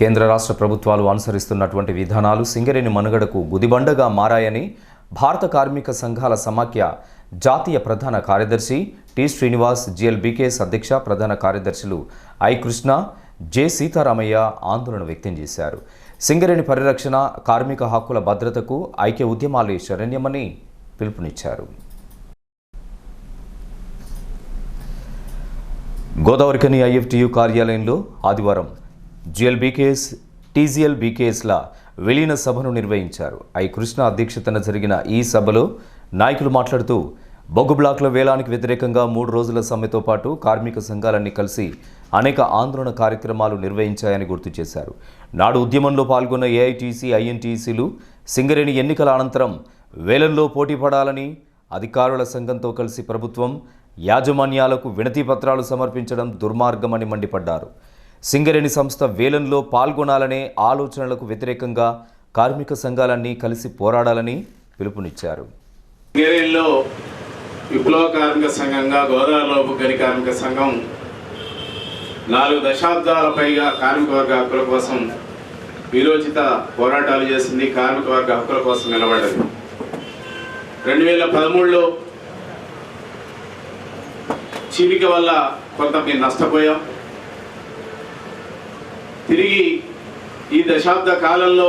కేంద్ర రాష్ట్ర ప్రభుత్వాలు అనుసరిస్తున్నటువంటి విధానాలు సింగరేణి మనుగడకు గుదిబండగా మారాయని భారత కార్మిక సంఘాల సమాఖ్య జాతీయ ప్రధాన కార్యదర్శి టి శ్రీనివాస్ జిఎల్బీకేఎస్ అధ్యక్ష ప్రధాన కార్యదర్శులు ఐ కృష్ణ జె సీతారామయ్య ఆందోళన వ్యక్తం చేశారు. సింగరేణి పరిరక్షణ కార్మిక హక్కుల భద్రతకు ఐక్య ఉద్యమాలే శరణ్యమని పిలుపునిచ్చారు. గోదావరికని ఐఎఫ్టియు కార్యాలయంలో ఆదివారం జిఎల్బీకేఎస్ టీజీఎల్ బీకేఎస్ల విలీన సభను నిర్వహించారు. ఐ కృష్ణ అధ్యక్షతన జరిగిన ఈ సభలో నాయకులు మాట్లాడుతూ బొగ్గు బ్లాక్ల వేలానికి వ్యతిరేకంగా మూడు రోజుల సమ్మెతో పాటు కార్మిక సంఘాలన్నీ కలిసి అనేక ఆందోళన కార్యక్రమాలు నిర్వహించాయని గుర్తు చేశారు. నాడు ఉద్యమంలో పాల్గొన్న ఏఐటీసీ ఐఎన్టీసీలు సింగరేణి ఎన్నికల అనంతరం వేలంలో పోటీ పడాలని అధికారుల సంఘంతో కలిసి ప్రభుత్వం యాజమాన్యాలకు వినతి పత్రాలు సమర్పించడం దుర్మార్గమని మండిపడ్డారు. సింగరేణి సంస్థ వేలంలో పాల్గొనాలనే ఆలోచనలకు వ్యతిరేకంగా కార్మిక సంఘాలన్నీ కలిసి పోరాడాలని పిలుపునిచ్చారు. సింగరేణిలో విప్లవ కార్మిక సంఘంగా గోదావరిలోపు గని కార్మిక సంఘం నాలుగు దశాబ్దాల పైగా కార్మిక వర్గ హక్కుల కోసం విరోచిత పోరాటాలు చేసింది కార్మిక వర్గ హక్కుల కోసం నిలబడింది రెండు వేల పదమూడులో చీలిక వల్ల కొంత మేము నష్టపోయాం. తిరిగి ఈ దశాబ్ద కాలంలో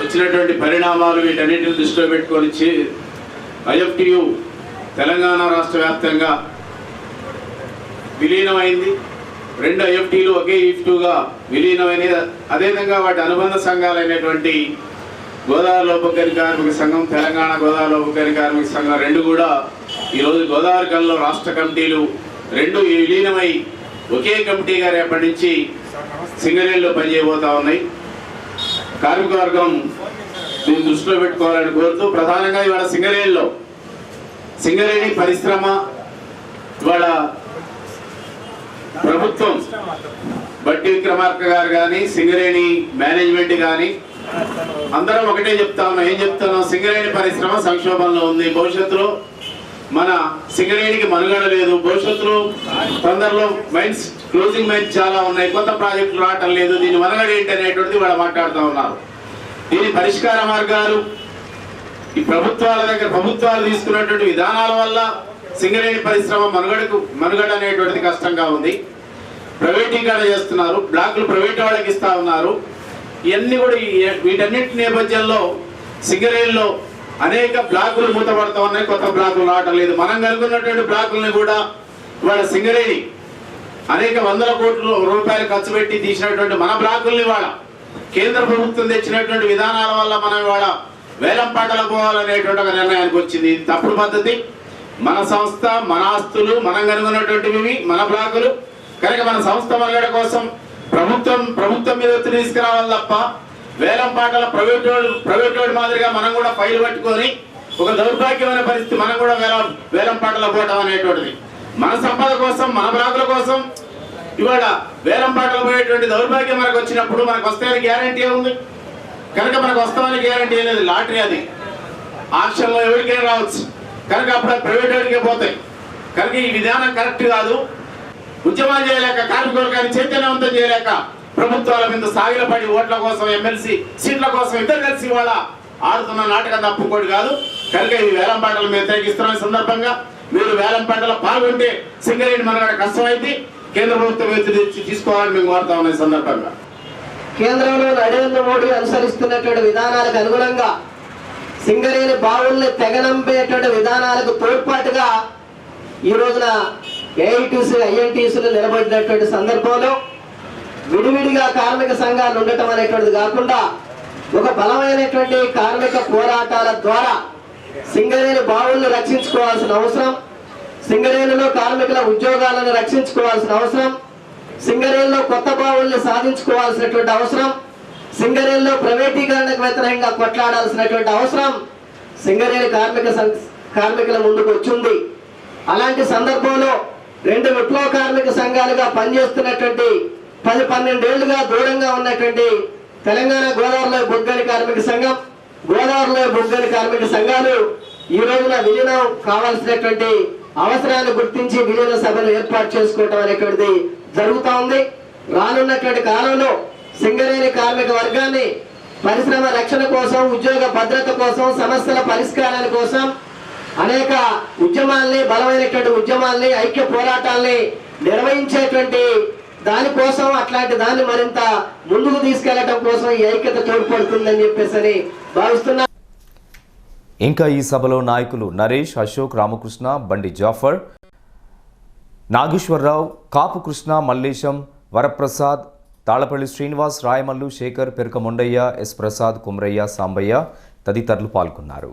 వచ్చినటువంటి పరిణామాలు వీటన్నిటిని దృష్టిలో పెట్టుకొని ఐఎఫ్టియు తెలంగాణ రాష్ట్ర వ్యాప్తంగా విలీనమైంది. రెండు ఐఎఫ్టీలు ఒకే ఇఫ్టుగా విలీనమైనది అదేవిధంగా వాటి అనుబంధ సంఘాలైనటువంటి గోదావరి లోపకరి కార్మిక సంఘం తెలంగాణ గోదావరి లోపకరి కార్మిక సంఘం రెండు కూడా ఈరోజు గోదావరి కళలో రాష్ట్ర కమిటీలు రెండు విలీనమై ఒకే కమిటీగా రేపటి నుంచి సింగరేణిలో పనిచేయబోతా ఉన్నాయి. కార్మిక వర్గం దీన్ని దృష్టిలో పెట్టుకోవాలని కోరుతూ ప్రధానంగా ఇవాళ సింగరేణిలో సింగరేణి పరిశ్రమ ఇవాళ ప్రభుత్వం బట్టి విక్రమార్క గారు కానీ సింగరేణి మేనేజ్మెంట్ కానీ అందరం ఒకటే చెప్తా ఉన్నాం ఏం చెప్తున్నాం? సింగరేణి పరిశ్రమ సంక్షోభంలో ఉంది. భవిష్యత్తులో మన సింగరేణికి మనుగడ లేదు. భవిష్యత్తులో తొందరలో మైన్స్ క్లోజింగ్ మైన్స్ చాలా ఉన్నాయి. కొత్త ప్రాజెక్టులు రావటం లేదు. దీని మనుగడ ఏంటి అనేటువంటిది వాళ్ళు మాట్లాడుతూ ఉన్నారు. దీని పరిష్కార మార్గాలు ఈ ప్రభుత్వాల దగ్గర ప్రభుత్వాలు తీసుకున్నటువంటి విధానాల వల్ల సింగరేణి పరిశ్రమ మనుగడకు మనుగడ అనేటువంటిది కష్టంగా ఉంది. ప్రైవేటీకరణ చేస్తున్నారు. బ్లాకులు ప్రైవేట్ వాళ్ళకి ఇస్తా ఉన్నారు. ఇవన్నీ కూడా వీటన్నింటి వీటన్నిటి నేపథ్యంలో సింగరేణిలో అనేక బ్లాకులు మూతపడతా ఉన్నాయి. కొత్త బ్లాకులు రావటం లేదు. మనం కనుక్కున్నటువంటి బ్లాకుల్ని కూడా ఇవాళ సింగరేణి అనేక వందల కోట్ల రూపాయలు ఖర్చు పెట్టి తీసినటువంటి మన బ్లాకుల్ని ఇవాళ కేంద్ర ప్రభుత్వం తెచ్చినటువంటి విధానాల వల్ల మనం ఇవాళ వేలం పాటలు పోవాలనేటువంటి ఒక నిర్ణయానికి వచ్చింది. ఇది తప్పుడు పద్ధతి. మన సంస్థ మన ఆస్తులు మనం కనుగొన్నటువంటివి మన బ్లాకులు. కనుక మన సంస్థ మనుగడ కోసం ప్రభుత్వం ప్రభుత్వం మీద ఒత్తిడి తీసుకురావాలి తప్ప వేలం పాటల ప్రైవేట్ ప్రైవేట్ వాడి మాదిరిగా మనం కూడా ఫైల్ పట్టుకొని ఒక దౌర్భాగ్యమైన పరిస్థితి మనం కూడా వేలం వేలం పాటలో పోవటం అనేటువంటిది. మన సంపద కోసం మన బ్లాకుల కోసం ఇవాళ వేలం పాటలు పోయేటువంటి దౌర్భాగ్యం మనకు వచ్చినప్పుడు మనకు వస్తాయని గ్యారంటీ ఉంది? కనుక మనకు వస్తామని గ్యారంటీ లేదు. లాటరీ అది. ఆప్షన్లో ఎవరికైనా రావచ్చు. కనుక అప్పుడు ప్రైవేట్ వాడికే పోతాయి. కనుక ఈ విధానం కరెక్ట్ కాదు. ఉద్యమాలు చేయలేక కార్మికులు కానీ చైతన్యవంతం చేయలేక ప్రభుత్వాల మీద సాగిలపడి ఓట్ల కోసం ఎమ్మెల్సీ సీట్ల కోసం ఇద్దరు కలిసి వాళ్ళ ఆడుతున్న నాటకం తప్పుకోడు కాదు. కనుక ఈ వేలం పాటలు మేము వ్యతిరేకిస్తున్న సందర్భంగా. మీరు వేలం పాటలో పాల్గొంటే సింగరేణి మనగడ కష్టమైంది. కేంద్ర ప్రభుత్వం ఒత్తిడి తీసుకోవాలని మేము కోరుతా సందర్భంగా. కేంద్రంలో నరేంద్ర మోడీ అనుసరిస్తున్నటువంటి విధానాలకు అనుగుణంగా సింగరేణి బావుల్ని తెగనంపేటువంటి విధానాలకు తోడ్పాటుగా ఈ రోజున ఏఐటీసీ ఐఎన్టీసీలు నిలబడినటువంటి సందర్భంలో విడివిడిగా కార్మిక సంఘాలు ఉండటం అనేటువంటిది కాకుండా ఒక బలమైనటువంటి కార్మిక పోరాటాల ద్వారా సింగరేణి బావులను రక్షించుకోవాల్సిన అవసరం సింగరేణిలో కార్మికుల ఉద్యోగాలను రక్షించుకోవాల్సిన అవసరం సింగరేణిలో కొత్త బావుల్ని సాధించుకోవాల్సినటువంటి అవసరం సింగరేణిలో ప్రైవేటీకరణకు వ్యతిరేకంగా కొట్లాడాల్సినటువంటి అవసరం సింగరేణి కార్మిక సం- కార్మికుల ముందుకు వచ్చింది. అలాంటి సందర్భంలో రెండు విప్లవ కార్మిక సంఘాలుగా పనిచేస్తున్నటువంటి పది పన్నెండేళ్ళుగా దూరంగా ఉన్నటువంటి తెలంగాణ గోదావరిలో బొగ్గని కార్మిక సంఘం గోదావరిలో బొగ్గని కార్మిక సంఘాలు ఈ రోజున విలీనం కావాల్సినటువంటి అవసరాన్ని గుర్తించి విలీన సభలు ఏర్పాటు చేసుకోవటం అనేటువంటిది జరుగుతూ ఉంది. రానున్నటువంటి కాలంలో సింగరేణి కార్మిక వర్గాన్ని పరిశ్రమ రక్షణ కోసం ఉద్యోగ భద్రత కోసం సమస్యల పరిష్కారాల కోసం అనేక ఉద్యమాల్ని బలమైనటువంటి ఉద్యమాల్ని ఐక్య పోరాటాల్ని నిర్వహించేటువంటి దానికోసం అట్లాంటి దాన్ని మరింత ముందుకు తీసుకెళ్ళడం కోసం ఈ ఐక్యత తోడ్పడుతుందని చెప్పేసి భావిస్తున్నా ఇంకా ఈ సభలో నాయకులు నరేష్ అశోక్ రామకృష్ణ బండి జాఫర్ నాగేశ్వరరావు కాపు కృష్ణ మల్లేశం వరప్రసాద్ తాళపల్లి శ్రీనివాస్ రాయమల్లు శేఖర్ పెరక మొండయ్య ఎస్ ప్రసాద్ కుమరయ్య సాంబయ్య తదితరులు పాల్గొన్నారు.